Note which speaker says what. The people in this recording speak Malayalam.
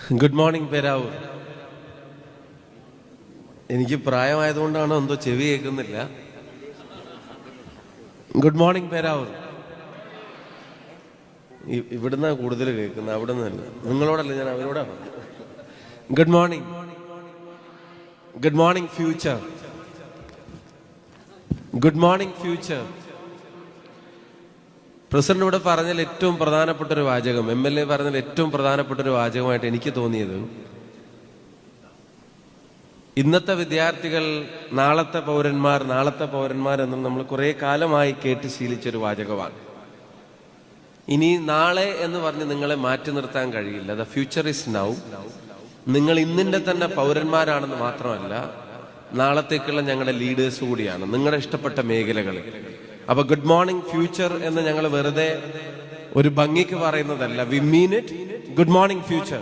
Speaker 1: ഗുഡ് മോർണിംഗ് പേരാവൂർ എനിക്ക് പ്രായമായതുകൊണ്ടാണ് എന്തോ ചെവി കേൾക്കുന്നില്ല. ഗുഡ് മോർണിംഗ് പേരാവൂർ ഇവിടുന്ന കൂടുതൽ കേൾക്കുന്നത് അവിടെ നിന്നല്ല നിങ്ങളോടല്ല ഞാൻ അവരോടാണ് good morning good morning future good morning future president ഇവിടെ പറഞ്ഞതിൽ ഏറ്റവും പ്രധാനപ്പെട്ട ഒരു വാചകം എം എൽ എ പറഞ്ഞതിൽ ഏറ്റവും പ്രധാനപ്പെട്ട ഒരു വാചകമായിട്ട് എനിക്ക് തോന്നിയത് ഇന്നത്തെ വിദ്യാർത്ഥികൾ നാളത്തെ പൗരന്മാർ നാളത്തെ പൗരന്മാർ എന്ന് നമ്മൾ കുറെ കാലമായി കേട്ട് ശീലിച്ചൊരു വാചകമാണ്. ഇനി നാളെ എന്ന് പറഞ്ഞ് നിങ്ങളെ മാറ്റി നിർത്താൻ കഴിയില്ല. ദ ഫ്യൂച്ചർ ഇസ് നൗ നിങ്ങൾ ഇന്നിന്റെ തന്നെ പൗരന്മാരാണെന്ന് മാത്രമല്ല നാളത്തേക്കുള്ള ഞങ്ങളുടെ ലീഡേഴ്സ് കൂടിയാണ്. നിങ്ങളുടെ ഇഷ്ടപ്പെട്ട മേഖലകളിൽ അപ്പൊ ഗുഡ് മോർണിംഗ് ഫ്യൂച്ചർ എന്ന് ഞങ്ങൾ വെറുതെ ഒരു ഭംഗിക്ക് പറയുന്നതല്ല. We mean it good morning future